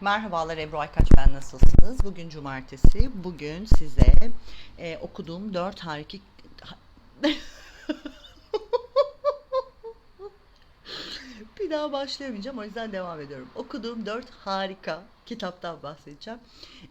Merhabalar Ebru Aykaç ben nasılsınız? Bugün cumartesi. Bugün size e, okuduğum dört harika... Daha başlayamayacağım o yüzden devam ediyorum. Okuduğum dört harika kitaptan bahsedeceğim.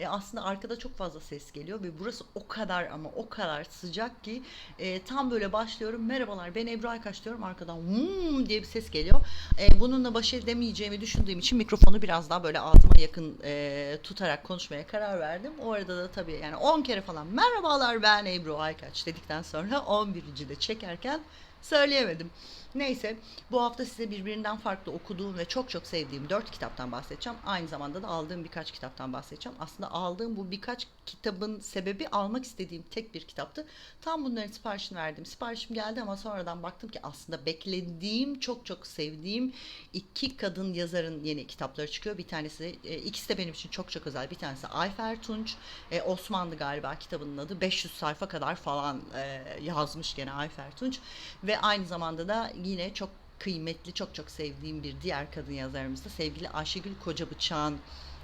E, aslında arkada çok fazla ses geliyor ve burası o kadar ama o kadar sıcak ki e, tam böyle başlıyorum. Merhabalar ben Ebru Aykaç diyorum arkadan hmm diye bir ses geliyor. E, bununla baş edemeyeceğimi düşündüğüm için mikrofonu biraz daha böyle ağzıma yakın e, tutarak konuşmaya karar verdim. O arada da tabii yani 10 kere falan merhabalar ben Ebru Aykaç dedikten sonra 11. de çekerken söyleyemedim. Neyse bu hafta size birbirinden farklı okuduğum ve çok çok sevdiğim dört kitaptan bahsedeceğim. Aynı zamanda da aldığım birkaç kitaptan bahsedeceğim. Aslında aldığım bu birkaç kitabın sebebi almak istediğim tek bir kitaptı. Tam bunların siparişini verdim. Siparişim geldi ama sonradan baktım ki aslında beklediğim çok çok sevdiğim iki kadın yazarın yeni kitapları çıkıyor. Bir tanesi e, ikisi de benim için çok çok özel. Bir tanesi Ayfer Tunç. E, Osmanlı galiba kitabının adı. 500 sayfa kadar falan e, yazmış gene Ayfer Tunç. Ve aynı zamanda da yine çok kıymetli, çok çok sevdiğim bir diğer kadın yazarımız da sevgili Ayşegül Kocabıçak'ın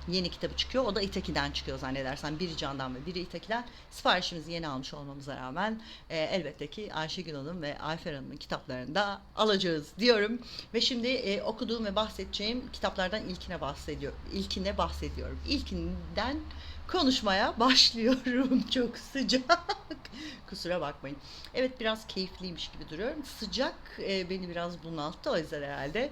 yeni kitabı çıkıyor. O da İteki'den çıkıyor zannedersen. Biri Can'dan ve biri İteki'den. Siparişimizi yeni almış olmamıza rağmen e, elbette ki Ayşegül Hanım ve Ayfer Hanım'ın kitaplarını da alacağız diyorum. Ve şimdi e, okuduğum ve bahsedeceğim kitaplardan ilkine bahsediyorum. İlkine bahsediyorum. İlkinden konuşmaya başlıyorum. Çok sıcak. Kusura bakmayın. Evet biraz keyifliymiş gibi duruyorum. Sıcak e, beni biraz bunalttı o yüzden herhalde.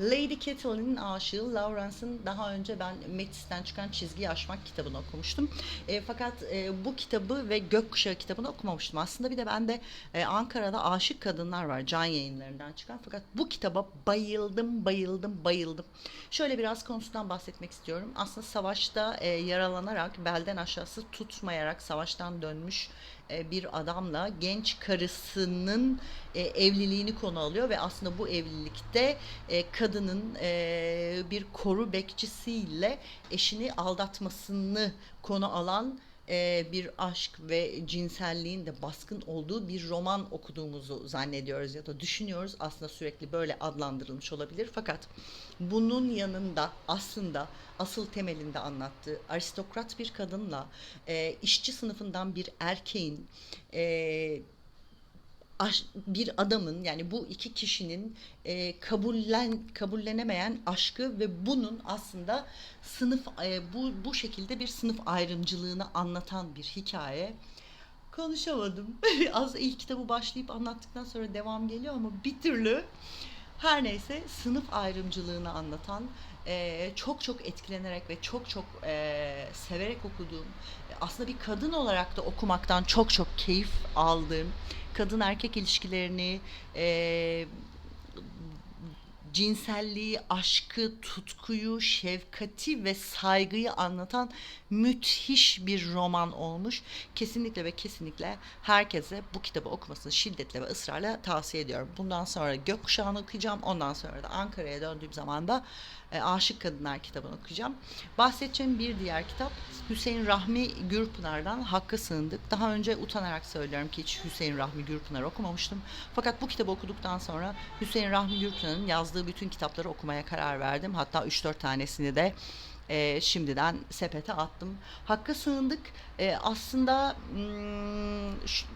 Lady Kettle'ın aşığı Lawrence'ın daha önce ben Metis'ten çıkan Çizgiyi Aşmak kitabını okumuştum. E, fakat e, bu kitabı ve Gökkuşağı kitabını okumamıştım. Aslında bir de bende e, Ankara'da Aşık Kadınlar var. Can yayınlarından çıkan. Fakat bu kitaba bayıldım, bayıldım, bayıldım. Şöyle biraz konusundan bahsetmek istiyorum. Aslında savaşta e, yaralanarak belden aşağısı tutmayarak savaştan dönmüş e, bir adamla genç karısının e, evliliğini konu alıyor ve aslında bu evlilikte e, kadının bir koru bekçisiyle eşini aldatmasını konu alan e, bir aşk ve cinselliğin de baskın olduğu bir roman okuduğumuzu zannediyoruz ya da düşünüyoruz. Aslında sürekli böyle adlandırılmış olabilir. Fakat bunun yanında aslında asıl temelinde anlattığı aristokrat bir kadınla e, işçi sınıfından bir erkeğin e, bir adamın yani bu iki kişinin e, kabullen kabullenemeyen aşkı ve bunun aslında sınıf e, bu bu şekilde bir sınıf ayrımcılığını anlatan bir hikaye. Konuşamadım. Az ilk kitabı başlayıp anlattıktan sonra devam geliyor ama bir türlü her neyse sınıf ayrımcılığını anlatan e, çok çok etkilenerek ve çok çok e, severek okuduğum aslında bir kadın olarak da okumaktan çok çok keyif aldığım kadın erkek ilişkilerini e, cinselliği, aşkı, tutkuyu, şefkati ve saygıyı anlatan müthiş bir roman olmuş. Kesinlikle ve kesinlikle herkese bu kitabı okumasını şiddetle ve ısrarla tavsiye ediyorum. Bundan sonra Gökkuşağı'nı okuyacağım. Ondan sonra da Ankara'ya döndüğüm zaman da e, Aşık Kadınlar kitabını okuyacağım. Bahsedeceğim bir diğer kitap Hüseyin Rahmi Gürpınar'dan Hakk'a Sığındık. Daha önce utanarak söylüyorum ki hiç Hüseyin Rahmi Gürpınar okumamıştım. Fakat bu kitabı okuduktan sonra Hüseyin Rahmi Gürpınar'ın yazdığı bütün kitapları okumaya karar verdim. Hatta 3-4 tanesini de e, şimdiden sepete attım. Hakk'a sığındık. E, aslında hmm,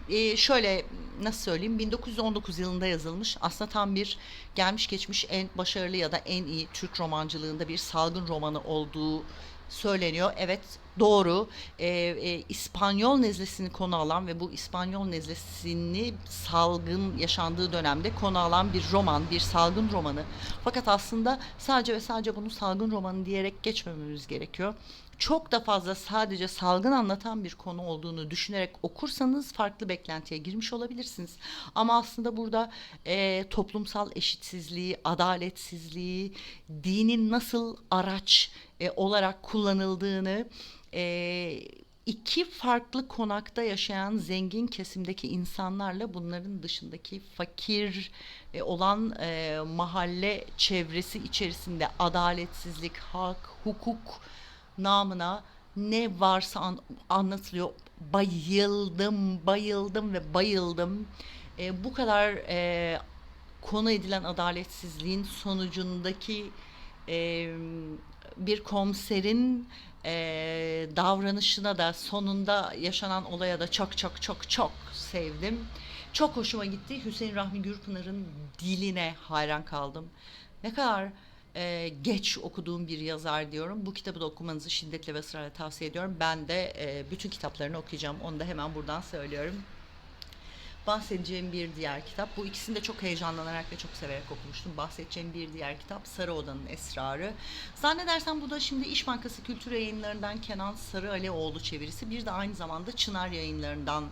e, şöyle nasıl söyleyeyim 1919 yılında yazılmış. Aslında tam bir gelmiş geçmiş en başarılı ya da en iyi Türk romancılığında bir salgın romanı olduğu söyleniyor. Evet doğru. Ee, e, İspanyol nezlesini konu alan ve bu İspanyol nezlesini salgın yaşandığı dönemde konu alan bir roman, bir salgın romanı. Fakat aslında sadece ve sadece bunu salgın romanı diyerek geçmememiz gerekiyor. Çok da fazla sadece salgın anlatan bir konu olduğunu düşünerek okursanız farklı beklentiye girmiş olabilirsiniz. Ama aslında burada e, toplumsal eşitsizliği, adaletsizliği, dinin nasıl araç e, olarak kullanıldığını, e, iki farklı konakta yaşayan zengin kesimdeki insanlarla bunların dışındaki fakir e, olan e, mahalle çevresi içerisinde adaletsizlik, hak, hukuk namına ne varsa an- anlatılıyor. Bayıldım, bayıldım ve bayıldım. E, bu kadar e, konu edilen adaletsizliğin sonucundaki e, bir komiserin e, davranışına da sonunda yaşanan olaya da çok çok çok çok sevdim. Çok hoşuma gitti. Hüseyin Rahmi Gürpınar'ın diline hayran kaldım. Ne kadar e, geç okuduğum bir yazar diyorum. Bu kitabı da okumanızı şiddetle ve ısrarla tavsiye ediyorum. Ben de e, bütün kitaplarını okuyacağım. Onu da hemen buradan söylüyorum bahsedeceğim bir diğer kitap. Bu ikisini de çok heyecanlanarak ve çok severek okumuştum. Bahsedeceğim bir diğer kitap Sarı Oda'nın Esrarı. Zannedersem bu da şimdi İş Bankası Kültür Yayınları'ndan Kenan Sarı Alioğlu çevirisi. Bir de aynı zamanda Çınar Yayınları'ndan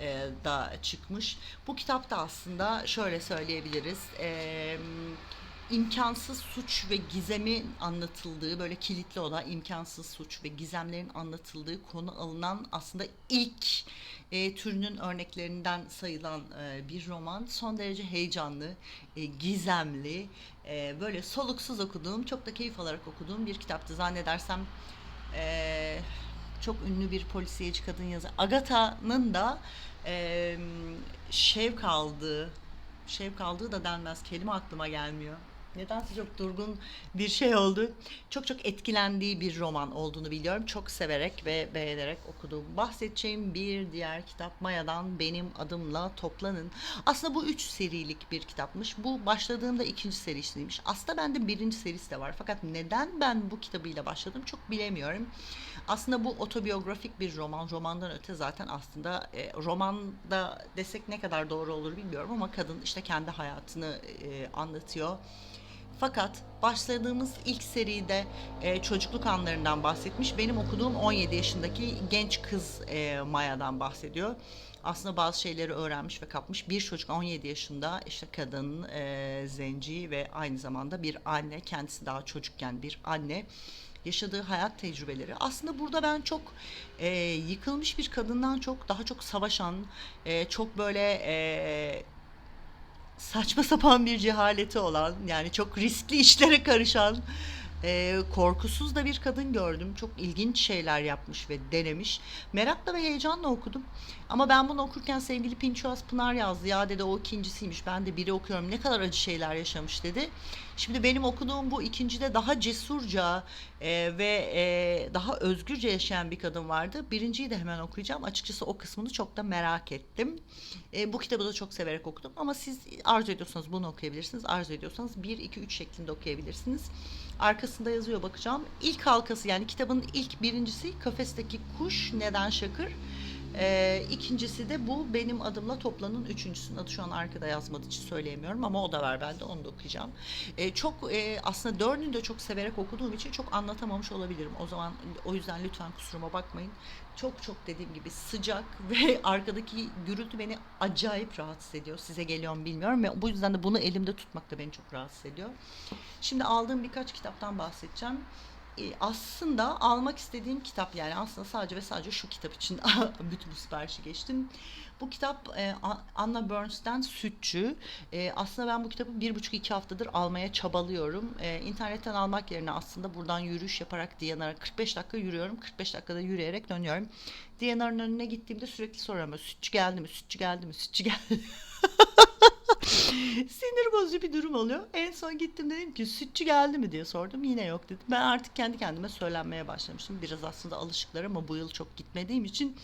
e, da çıkmış. Bu kitapta aslında şöyle söyleyebiliriz. Eee imkansız suç ve gizemin anlatıldığı böyle kilitli olan imkansız suç ve gizemlerin anlatıldığı konu alınan aslında ilk e, türünün örneklerinden sayılan e, bir roman. Son derece heyecanlı, e, gizemli, e, böyle soluksuz okuduğum, çok da keyif alarak okuduğum bir kitaptı. Zannedersem e, çok ünlü bir polisiyeci kadın yazar. Agatha'nın da e, şevk aldığı, şevk aldığı da denmez. Kelime aklıma gelmiyor nedense çok durgun bir şey oldu. Çok çok etkilendiği bir roman olduğunu biliyorum. Çok severek ve beğenerek okudum. Bahsedeceğim bir diğer kitap Maya'dan Benim Adımla Toplanın. Aslında bu üç serilik bir kitapmış. Bu başladığımda ikinci serisiymiş. Aslında bende birinci serisi de var. Fakat neden ben bu kitabıyla başladım çok bilemiyorum. Aslında bu otobiyografik bir roman. Romandan öte zaten aslında e, romanda desek ne kadar doğru olur bilmiyorum ama kadın işte kendi hayatını e, anlatıyor fakat başladığımız ilk seride e, çocukluk anlarından bahsetmiş. Benim okuduğum 17 yaşındaki genç kız e, Maya'dan bahsediyor. Aslında bazı şeyleri öğrenmiş ve kapmış. Bir çocuk 17 yaşında işte kadın, e, zenci ve aynı zamanda bir anne. Kendisi daha çocukken bir anne yaşadığı hayat tecrübeleri. Aslında burada ben çok e, yıkılmış bir kadından çok daha çok savaşan, e, çok böyle e, saçma sapan bir cehaleti olan yani çok riskli işlere karışan e, korkusuz da bir kadın gördüm. Çok ilginç şeyler yapmış ve denemiş. Merakla ve heyecanla okudum. Ama ben bunu okurken sevgili Pinçoğaz Pınar yazdı. Ya dedi o ikincisiymiş. Ben de biri okuyorum. Ne kadar acı şeyler yaşamış dedi. Şimdi benim okuduğum bu ikincide daha cesurca e, ve e, daha özgürce yaşayan bir kadın vardı. Birinciyi de hemen okuyacağım. Açıkçası o kısmını çok da merak ettim. E, bu kitabı da çok severek okudum. Ama siz arzu ediyorsanız bunu okuyabilirsiniz. Arzu ediyorsanız 1, 2, 3 şeklinde okuyabilirsiniz. Arkasında yazıyor bakacağım. İlk halkası yani kitabın ilk birincisi kafesteki kuş neden şakır? Ee, ikincisi de bu benim adımla toplanın üçüncüsünün adı şu an arkada yazmadığı için söyleyemiyorum ama o da var bende onu da okuyacağım. Ee, çok e, aslında dördünü de çok severek okuduğum için çok anlatamamış olabilirim. O zaman o yüzden lütfen kusuruma bakmayın. Çok çok dediğim gibi sıcak ve arkadaki gürültü beni acayip rahatsız ediyor. Size geliyor mu bilmiyorum ve bu yüzden de bunu elimde tutmak da beni çok rahatsız ediyor. Şimdi aldığım birkaç kitaptan bahsedeceğim. E, aslında almak istediğim kitap yani aslında sadece ve sadece şu kitap için bütün bu siparişi geçtim. Bu kitap e, Anna Burns'ten Sütçü. E, aslında ben bu kitabı bir buçuk iki haftadır almaya çabalıyorum. İnternetten almak yerine aslında buradan yürüyüş yaparak DNR'a 45 dakika yürüyorum. 45 dakikada yürüyerek dönüyorum. DNR'ın önüne gittiğimde sürekli soruyorum. Sütçü geldi mi? Sütçü geldi mi? Sütçü geldi mi? Sinir bozucu bir durum oluyor. En son gittim dedim ki sütçü geldi mi diye sordum. Yine yok dedim. Ben artık kendi kendime söylenmeye başlamıştım. Biraz aslında alışıklar ama bu yıl çok gitmediğim için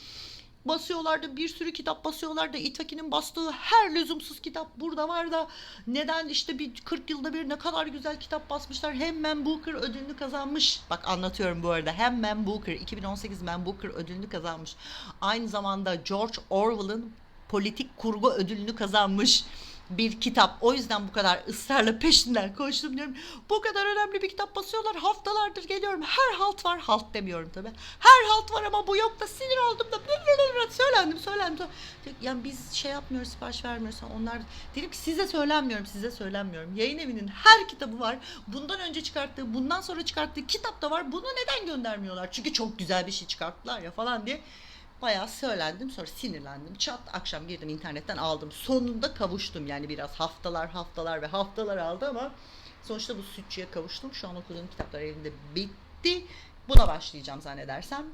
basıyorlardı bir sürü kitap basıyorlardı Itaki'nin bastığı her lüzumsuz kitap burada var da neden işte bir 40 yılda bir ne kadar güzel kitap basmışlar hem Man Booker ödülünü kazanmış bak anlatıyorum bu arada hem Man Booker 2018 Man Booker ödülünü kazanmış aynı zamanda George Orwell'ın politik kurgu ödülünü kazanmış bir kitap. O yüzden bu kadar ısrarla peşinden koştum diyorum. Bu kadar önemli bir kitap basıyorlar. Haftalardır geliyorum. Her halt var. Halt demiyorum tabi. Her halt var ama bu yok da sinir oldum da söylendim söylendim. Yani biz şey yapmıyoruz sipariş vermiyoruz. Onlar dedim ki size söylenmiyorum size söylenmiyorum. Yayın evinin her kitabı var. Bundan önce çıkarttığı bundan sonra çıkarttığı kitap da var. Bunu neden göndermiyorlar? Çünkü çok güzel bir şey çıkarttılar ya falan diye bayağı söylendim sonra sinirlendim. Çat akşam girdim internetten aldım. Sonunda kavuştum yani biraz haftalar haftalar ve haftalar aldı ama sonuçta bu sütçüye kavuştum. Şu an okuduğum kitaplar elimde bitti. Buna başlayacağım zannedersem.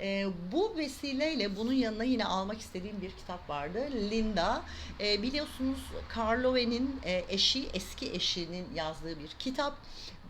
E, bu vesileyle bunun yanına yine almak istediğim bir kitap vardı. Linda. E, biliyorsunuz Carlove'nin e, eşi, eski eşinin yazdığı bir kitap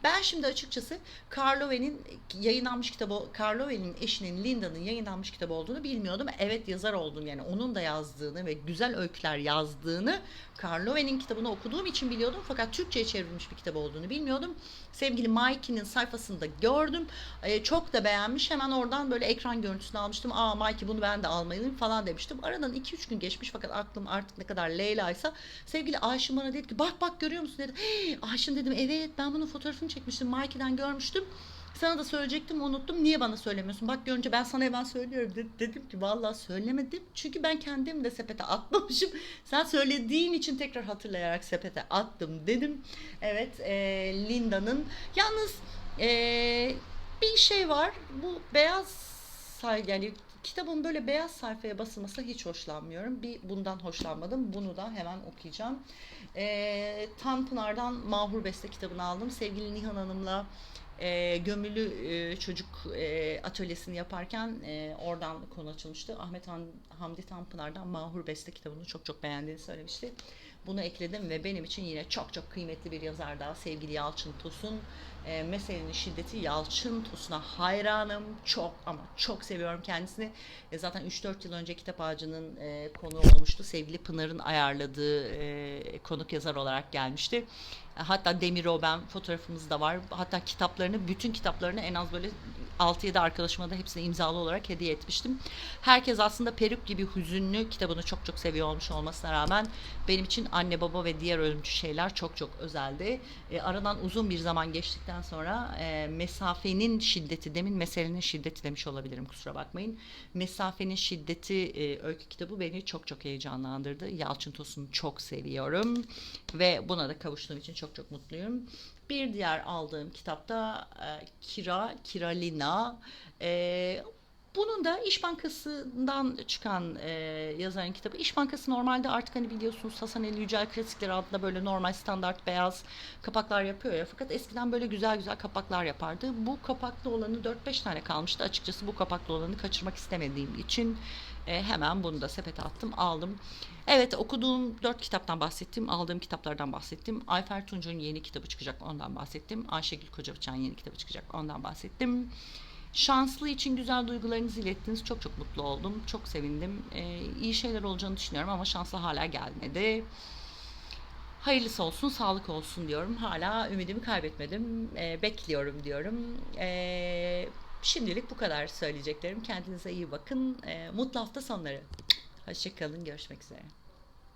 Ben şimdi açıkçası Karlove'nin yayınlanmış kitabı, Karlove'nin eşinin Linda'nın yayınlanmış kitabı olduğunu bilmiyordum. Evet yazar oldum yani onun da yazdığını ve güzel öyküler yazdığını Karlove'nin kitabını okuduğum için biliyordum. Fakat Türkçe'ye çevrilmiş bir kitap olduğunu bilmiyordum. Sevgili Mikey'nin sayfasında gördüm. Ee, çok da beğenmiş. Hemen oradan böyle ekran görüntüsünü almıştım. Aa Mikey bunu ben de almalıyım falan demiştim. Aradan 2-3 gün geçmiş fakat aklım artık ne kadar Leyla'ysa sevgili Ayşin bana dedi ki bak bak görüyor musun dedi. "Hey, Ayşin dedim evet ben bunun fotoğrafını çekmiştim. Mikey'den görmüştüm. Sana da söyleyecektim unuttum. Niye bana söylemiyorsun? Bak görünce ben sana hemen söylüyorum. De- dedim ki vallahi söylemedim. Çünkü ben kendim de sepete atmamışım. Sen söylediğin için tekrar hatırlayarak sepete attım dedim. Evet e, Linda'nın. Yalnız e, bir şey var. Bu beyaz yani kitabın böyle beyaz sayfaya basılmasına hiç hoşlanmıyorum. Bir bundan hoşlanmadım. Bunu da hemen okuyacağım. E, Tanpınar'dan Mahur Beste kitabını aldım. Sevgili Nihan Hanım'la e, gömülü e, çocuk e, atölyesini yaparken e, oradan konu açılmıştı. Ahmet Han, Hamdi Tanpınar'dan Mahur Beste kitabını çok çok beğendiğini söylemişti. Bunu ekledim ve benim için yine çok çok kıymetli bir yazar daha sevgili Yalçın Tosun. E, meselenin şiddeti Yalçın Tosun'a hayranım. Çok ama çok seviyorum kendisini. E, zaten 3-4 yıl önce Kitap Ağacı'nın e, konu olmuştu. Sevgili Pınar'ın ayarladığı e, konuk yazar olarak gelmişti. Hatta Demir ben fotoğrafımız da var. Hatta kitaplarını, bütün kitaplarını en az böyle 6-7 arkadaşıma da hepsine imzalı olarak hediye etmiştim. Herkes aslında Peruk gibi hüzünlü kitabını çok çok seviyor olmuş olmasına rağmen benim için anne baba ve diğer ölümcü şeyler çok çok özeldi. E, aradan uzun bir zaman geçtikten sonra e, mesafenin şiddeti, demin meselenin şiddeti demiş olabilirim kusura bakmayın. Mesafenin şiddeti e, öykü kitabı beni çok çok heyecanlandırdı. Yalçın Tosun'u çok seviyorum ve buna da kavuştuğum için çok çok mutluyum. Bir diğer aldığım kitapta e, Kira, Kiralina. E, bunun da İş Bankası'ndan çıkan e, yazarın kitabı. İş Bankası normalde artık hani biliyorsunuz Hasan Ali Yücel Klasikleri adında böyle normal standart beyaz kapaklar yapıyor ya. Fakat eskiden böyle güzel güzel kapaklar yapardı. Bu kapaklı olanı 4-5 tane kalmıştı. Açıkçası bu kapaklı olanı kaçırmak istemediğim için e, hemen bunu da sepete attım aldım. Evet okuduğum dört kitaptan bahsettim. Aldığım kitaplardan bahsettim. Ayfer Tunç'un yeni kitabı çıkacak ondan bahsettim. Ayşegül Kocabaşan yeni kitabı çıkacak ondan bahsettim. Şanslı için güzel duygularınızı ilettiniz. Çok çok mutlu oldum. Çok sevindim. Ee, iyi şeyler olacağını düşünüyorum ama şanslı hala gelmedi. Hayırlısı olsun, sağlık olsun diyorum. Hala ümidimi kaybetmedim. Ee, bekliyorum diyorum. Ee, şimdilik bu kadar söyleyeceklerim. Kendinize iyi bakın. Ee, mutlu hafta sonları. Hoşçakalın. Görüşmek üzere.